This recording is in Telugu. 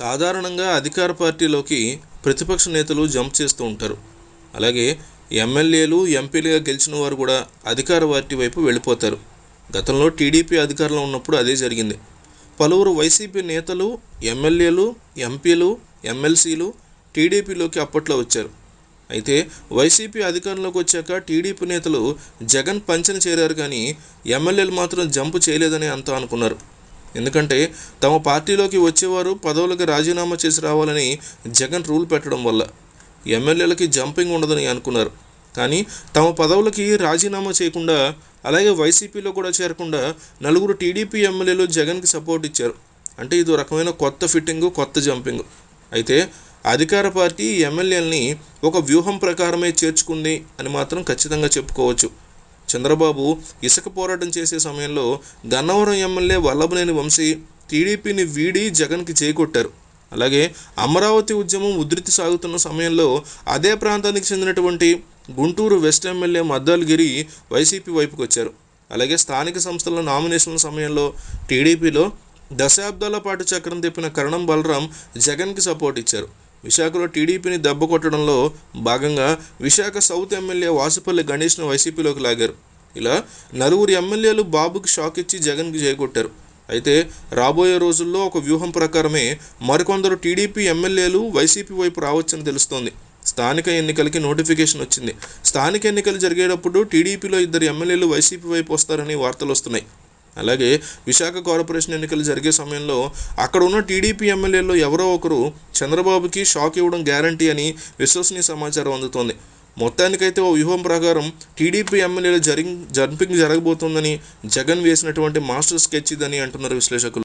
సాధారణంగా అధికార పార్టీలోకి ప్రతిపక్ష నేతలు జంప్ చేస్తూ ఉంటారు. అలాగే ఎమ్మెల్యేలు ఎంపీలుగా గెలిచిన వారు కూడా అధికార పార్టీ వైపు వెళ్ళిపోతారు. గతంలో టీడీపీ అధికారంలో ఉన్నప్పుడు అదే జరిగింది. పలువురు వైసీపీ నేతలు ఎమ్మెల్యేలు ఎంపీలు ఎమ్మెల్సీలు టీడీపీలోకి అప్పట్లో వచ్చారు. అయితే వైసీపీ అధికారంలోకి వచ్చాక టీడీపీ నేతలు జగన్ పంచన చేరారు కానీ ఎమ్మెల్యేలు మాత్రం జంపు చేయలేదని అంతా అనుకున్నారు. ఎందుకంటే తమ పార్టీలోకి వచ్చేవారు పదవులకు రాజీనామా చేసి రావాలని జగన్ రూల్ పెట్టడం వల్ల. ఎమ్మెల్యేలకి జంపింగ్ ఉండదని అనుకున్నారు. కానీ తమ పదవులకి రాజీనామా చేయకుండా అలాగే వైసీపీలో కూడా చేరకుండా నలుగురు టీడీపీ ఎమ్మెల్యేలు జగన్కి సపోర్ట్ ఇచ్చారు. అంటే ఇది రకమైన కొత్త ఫిట్టింగు కొత్త జంపింగ్. అయితే అధికార పార్టీ ఎమ్మెల్యేలని ఒక వ్యూహం ప్రకారమే చేర్చుకుంది అని మాత్రం ఖచ్చితంగా చెప్పుకోవచ్చు. చంద్రబాబు ఇసుక పోరాటం చేసే సమయంలో గన్నవరం ఎమ్మెల్యే వల్లభనేని వంశీ టీడీపీని వీడి జగన్కి చేకొట్టారు. అలాగే అమరావతి ఉద్యమం ఉధృతి సాగుతున్న సమయంలో అదే ప్రాంతానికి చెందినటువంటి Guntur west MLA Maddaligiri YCP వైపుకు వచ్చారు అలాగే స్థానిక సంస్థల నామినేషన్ల సమయంలో టీడీపీలో దశాబ్దాల పాటు చక్రం తిప్పిన కరణం బలరాం జగన్కి సపోర్ట్ ఇచ్చారు. విశాఖలో టీడీపీని దెబ్బ కొట్టడంలో భాగంగా విశాఖ సౌత్ ఎమ్మెల్యే వాసుపల్లి గణేష్ను వైసీపీలోకి లాగారు. ఇలా నలుగురు ఎమ్మెల్యేలు బాబుకి షాక్ ఇచ్చి జగన్కి చేకొట్టారు అయితే రాబోయే రోజుల్లో ఒక వ్యూహం ప్రకారమే మరికొందరు టీడీపీ ఎమ్మెల్యేలు వైసీపీ వైపు రావచ్చని తెలుస్తోంది. స్థానిక ఎన్నికలకి నోటిఫికేషన్ వచ్చింది. స్థానిక ఎన్నికలు జరిగేటప్పుడు టీడీపీలో ఇద్దరు ఎమ్మెల్యేలు వైసీపీ వైపు వస్తారని వార్తలు వస్తున్నాయి. అలాగే విశాఖ కార్పొరేషన్ ఎన్నికలు జరిగే సమయంలో అక్కడ ఉన్న టీడీపీ ఎమ్మెల్యేల్లో ఎవరో ఒకరు చంద్రబాబుకి షాక్ ఇవ్వడం గ్యారంటీ అని విశ్వసనీయ సమాచారం అందుతోంది. మొత్తానికైతే ఓ వ్యూహం ప్రకారం టీడీపీ ఎమ్మెల్యేలు జరి జంపింగ్ జరగబోతోందని జగన్ వేసినటువంటి మాస్టర్ స్కెచ్ ఇదని అంటున్నారు విశ్లేషకులు.